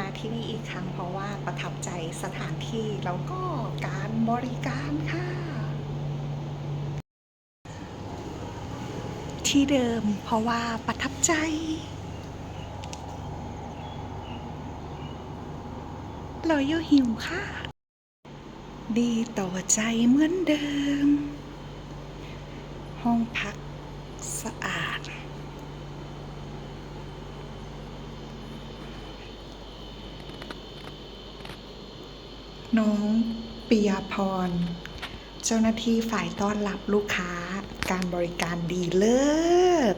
มาที่นี่อีกครั้งเพราะว่าประทับใจสถานที่แล้วก็การบริการค่ะ ที่เดิมเพราะว่าประทับใจรอยหิวค่ะ ดีต่อใจเหมือนเดิม ห้องพักสะอาด น้องปิยาพร เจ้าหน้าที่ฝ่ายต้อนรับลูกค้าการบริการดีเลิศ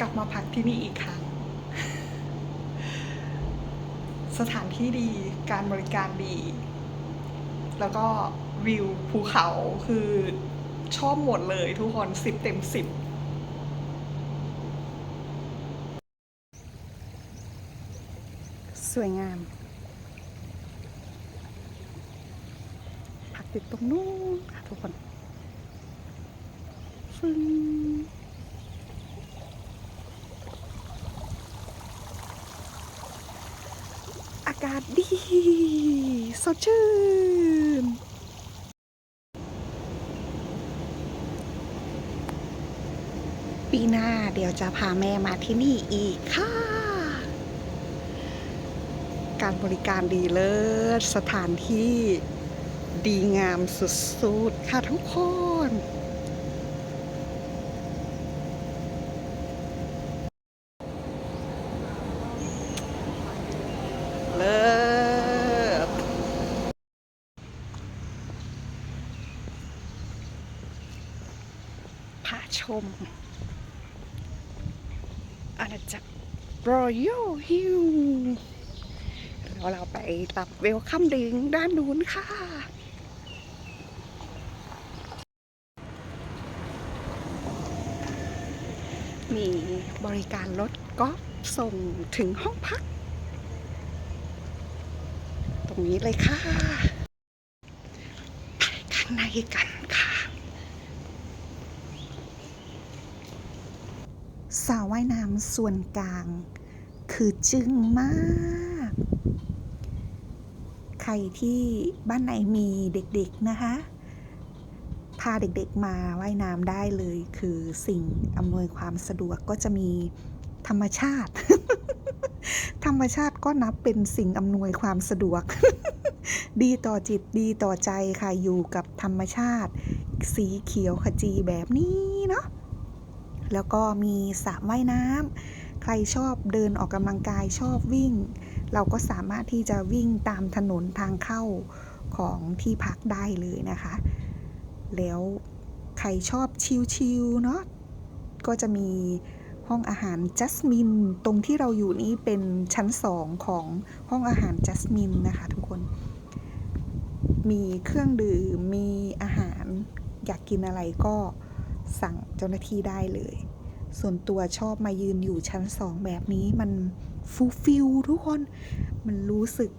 กลับมาพักที่นี่อีกครั้ง สถานที่ดีการบริการดี แล้วก็วิวภูเขาคือ ชอบหมดเลยทุกคนสิบเต็มสิบสวยงามพักติดตรงนู้นค่ะทุกคนฟึ่งอากาศดี สดชื่น ปีหน้าเดี๋ยวจะพาแม่มาที่นี่อีกค่ะ การบริการดีเลิศสถานที่ดีงามสุดๆ ค่ะทุกคนเลิศพาชม อาณาจักร Royal Hill แล้วเราไปตับเวลคัมดิงด้านนู้นค่ะมีบริการรถกอล์ฟส่งถึงห้องพัก ตรงนี้เลยค่ะ ไปข้างในกันค่ะ สาวว่ายน้ำส่วนกลาง คือจึ้งมาก ใครที่บ้านไหนมีเด็กๆนะคะ พาเด็กๆมาว่ายน้ำได้เลย คือสิ่งอำนวยความสะดวกก็จะมีธรรมชาติ ธรรมชาติก็นับเป็นสิ่งอำนวยความสะดวก ดีต่อจิตดีต่อใจค่ะอยู่กับธรรมชาติ สีเขียวขจีแบบนี้เนาะ แล้วก็มีสระว่ายน้ำใครชอบเดินออกกำลังกายชอบวิ่ง เราก็สามารถที่จะวิ่งตามถนนทางเข้าของที่พักได้เลยนะคะ แล้วใครชอบชิลๆเนาะก็จะมีห้องอาหารจัสมินตรงที่เราอยู่นี้เป็นชั้นสองของห้องอาหารจัสมินนะคะทุกคน มีเครื่องดื่มมีอาหารอยากกินอะไรก็ สั่งเจ้าหน้าที่ได้เลย ส่วนตัวชอบมายืนอยู่ชั้นสองแบบนี้มันฟูลฟิลทุกคน มันรู้สึก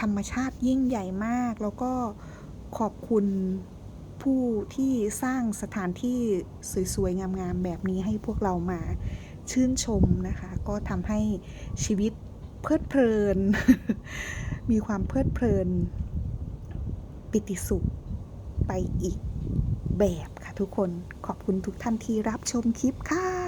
ธรรมชาติยิ่งใหญ่มาก แล้วก็ขอบคุณผู้ที่สร้างสถานที่สวยๆ งามๆ แบบนี้ให้พวกเรามาชื่นชมนะคะ ก็ทำให้ชีวิตเพลิดเพลิน มีความเพลิดเพลิน ปิติสุขไปอีก แบบค่ะทุกคนขอบคุณทุกท่านที่รับชมคลิปค่ะ